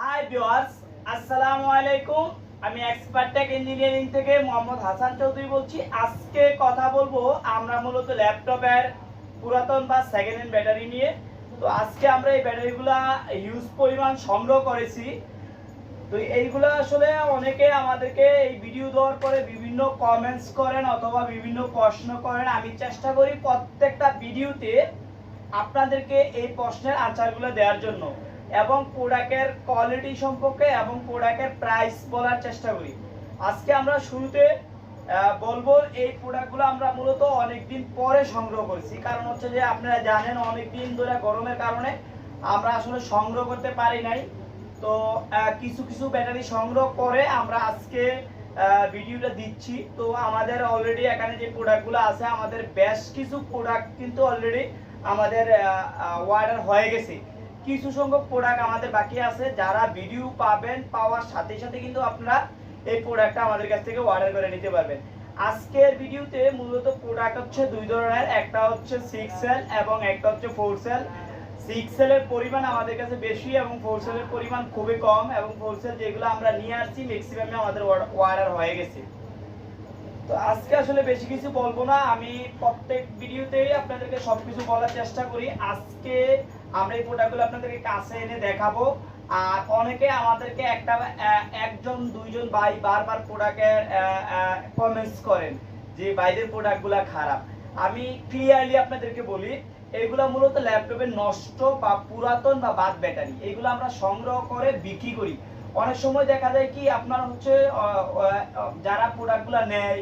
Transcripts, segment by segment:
Hi viewers আসসালামু আলাইকুম আমি এক্সপার্ট টেক ইঞ্জিনিয়ারিং থেকে মোহাম্মদ হাসান চৌধুরী বলছি। আজকে কথা বলব আমরা মূলত ল্যাপটপের পুরাতন বা সেকেন্ড হ্যান্ড ব্যাটারি নিয়ে। তো আজকে আমরা এই ব্যাটারিগুলা ইউজ পরিমাণ সংগ্রহ করেছি। তো এইগুলো আসলে অনেকে আমাদেরকে এই ভিডিও দেওয়ার পরে বিভিন্ন কমেন্টস করেন অথবা বিভিন্ন প্রশ্ন করেন। আমি চেষ্টা করি প্রত্যেকটা ভিডিওতে আপনাদেরকে এই প্রশ্নের আনসারগুলো দেওয়ার জন্য। এবং প্রোডাক্টের কোয়ালিটি সম্পর্কে এবং প্রোডাক্টের প্রাইস বলার চেষ্টা করি। আজকে আমরা শুরুতে বলব এই প্রোডাক্টগুলো আমরা মূলত অনেকদিন পরে সংগ্রহ করছি। কারণ হচ্ছে যে আপনারা জানেন, অনেকদিন ধরে গরমের কারণে আমরা আসলে সংগ্রহ করতে পারি নাই। তো কিছু কিছু ব্যাটারি সংগ্রহ করে আমরা আজকে ভিডিওটা দিচ্ছি। তো আমাদের অলরেডি এখানে যে প্রোডাক্টগুলো আছে, আমাদের বেশ কিছু প্রোডাক্ট কিন্তু অলরেডি আমাদের অর্ডার হয়ে গেছে। কিছু সংখ্যক প্রোডাক্ট আমাদের বাকি আছে, যারা ভিডিও পাবেন, পাওয়ার সাথে সাথে কিন্তু আপনারা এই প্রোডাক্টটা আমাদের কাছ থেকে অর্ডার করে নিতে পারবেন। আজকের ভিডিওতে মূলত প্রোডাক্ট হচ্ছে দুই ধরনের, একটা হচ্ছে সিক্স সেল এবং একটা হচ্ছে ফোর সেল সিক্স সেলের পরিমাণ আমাদের কাছে বেশি এবং ফোর সেলের পরিমাণ খুবই কম এবং ফোর সেল যেগুলো আমরা নিয়ে আসছি ম্যাক্সিমামে আমাদের অর্ডার হয়ে গেছে। তো আজকে আসলে বেশি কিছু বলব না, আমি প্রত্যেক ভিডিওতেই আপনাদেরকে সবকিছু বলার চেষ্টা করি। আজকে আমরা এই প্রোডাক্টগুলো আপনাদেরকে কাছে এনে দেখাবো। আর অনেকে আমাদেরকে একটা একজন, দুইজন ভাই বারবার প্রোডাক্টের কমেন্টস করেন যে বাইরের প্রোডাক্টগুলো খারাপ। আমি ক্লিয়ারলি আপনাদেরকে বলি, এগুলো মূলত ল্যাপটপের নষ্ট বা পুরাতন বা বাদ ব্যাটারি এগুলো আমরা সংগ্রহ করে বিক্রি করি। অনেক সময় দেখা যায় কি, আপনার হচ্ছে যারা প্রোডাক্টগুলো নেয়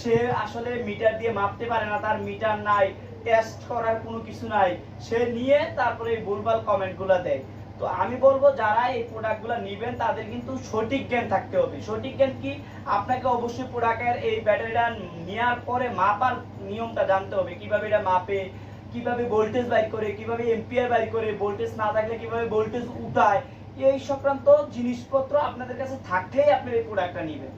সে আসলে মিটার দিয়ে মাপতে পারে না, তার মিটার নাই টেস্ট করার কোনো কিছু নাই। সে নিয়ে তারপরে এই ভুলভাল কমেন্টগুলো দেয়। তো আমি বলব, যারা এই প্রোডাক্টগুলো নেবেন, তাদের কিন্তু সঠিক জ্ঞান থাকতে হবে। সঠিক জ্ঞান কি? আপনাকে অবশ্যই প্রোডাক্টের এই ব্যাটারিটা নেওয়ার পরে মাপার নিয়মটা জানতে হবে। কীভাবে এটা মাপে, কীভাবে ভোল্টেজ বাইর করে, কীভাবে এম্পিয়ার বাইর করে ভোল্টেজ না থাকলে কীভাবে ভোল্টেজ উঠায়, এই সংক্রান্ত জিনিসপত্র আপনাদের কাছে থাকলেই আপনি এই প্রোডাক্টটা নেবেন।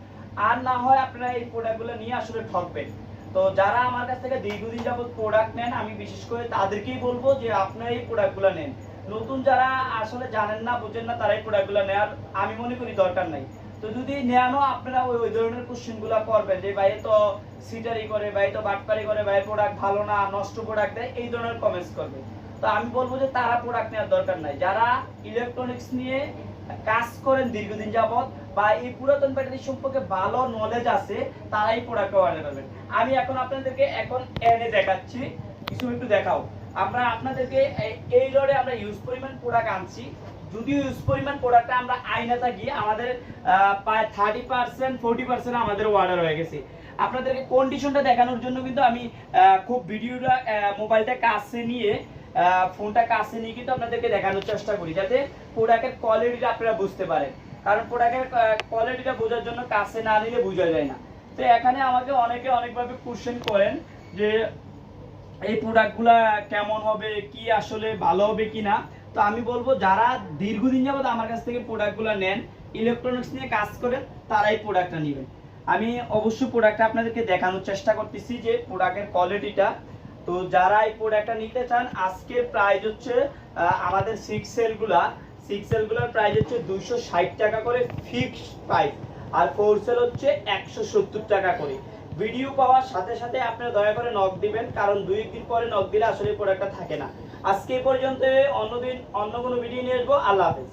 আর না হয় আপনারা এই প্রোডাক্টগুলো নিয়ে আসলে ঠকবেন। তো যারা আমার কাছ থেকে দীর্ঘদিন যাবত প্রোডাক্ট নেন, আমি বিশেষ করে তাদেরকেই বলব যে আপনারা এই প্রোডাক্টগুলো নেন। নতুন যারা আসলে জানেন না, বুঝেন না, তারা এই প্রোডাক্টগুলো নেওয়ার আমি মনে করি দরকার নাই। তো যদি নেয়ানো আপনারা ওই ওই ধরনের কোশ্চেনগুলো করবেন যে, ভাই তো সিটারি করে, ভাই তো বাটপারি করে, ভাই প্রোডাক্ট ভালো না, নষ্ট প্রোডাক্ট দেয়, এই ধরনের কমেন্টস করবে তো আমি বলব যে তারা প্রোডাক্ট নেওয়ার দরকার নাই। যারা ইলেকট্রনিক্স নিয়ে কাজ করেন দীর্ঘদিন যাবত বা এই পুরাতন ব্যাটারি সম্পর্কে ভালো নলেজ আছে তারা এই প্রোডাক্ট অর্ডার করবেন। আমি এখন আপনাদেরকে এখন এনে দেখাচ্ছি। কিছু একটু দেখাও। আমরা আপনাদেরকে এই- রোডে আমরা ইউজ পরিমাণ প্রোডাক্ট আনছি। যদিও ইউজ পরিমাণ প্রোডাক্টটা আমরা আইনা থাকি আমাদের প্রায় থার্টি পার্সেন্ট ফোর্টি পার্সেন্ট আমাদের অর্ডার হয়ে গেছে। আপনাদেরকে কন্ডিশনটা দেখানোর জন্য কিন্তু আমি খুব ভিডিওটা মোবাইলটা কাছে নিয়ে ফোনটা কাছে নিয়ে কিন্তু আপনাদেরকে দেখানোর চেষ্টা করি, যাতে প্রোডাক্টের কোয়ালিটিটা আপনারা বুঝতে পারেন। কারণ প্রোডাক্টের কোয়ালিটিটা বোঝার জন্য কাছে না নিলে বোঝা যায় না। তো এখানে আমাকে অনেকে অনেকভাবে কোশ্চেন করেন যে, এই প্রোডাক্টগুলা কেমন হবে, কি আসলে ভালো হবে কি না তো আমি বলব, যারা দীর্ঘদিন যাবত আমার কাছ থেকে প্রোডাক্টগুলো নেন ইলেকট্রনিক্স নিয়ে কাজ করেন, তারাই প্রোডাক্টটা নেবেন। আমি অবশ্যই প্রোডাক্টটা আপনাদেরকে দেখানোর চেষ্টা করতেছি যে প্রোডাক্টের কোয়ালিটিটা তো যারা এই প্রোডাক্টটা নিতে চান, আজকের প্রাইস হচ্ছে আমাদের সিক্স সেলগুলা সিক্স সেলগুলোর প্রাইস হচ্ছে দুইশো ষাট টাকা করে ফিক্সড প্রাইস আর ফোর সেল হচ্ছে একশো সত্তর টাকা করে। ভিডিও পাওয়ার সাথে সাথে আপনারা দয়া করে নক দিবেন, কারণ দুই একদিন পরে নক দিলে আসলে প্রোডাক্টটা থাকে না। আজকে পর্যন্ত অন্যদিন অন্য কোনো ভিডিও নিয়ে আসব। আল্লাহ হাফেজ।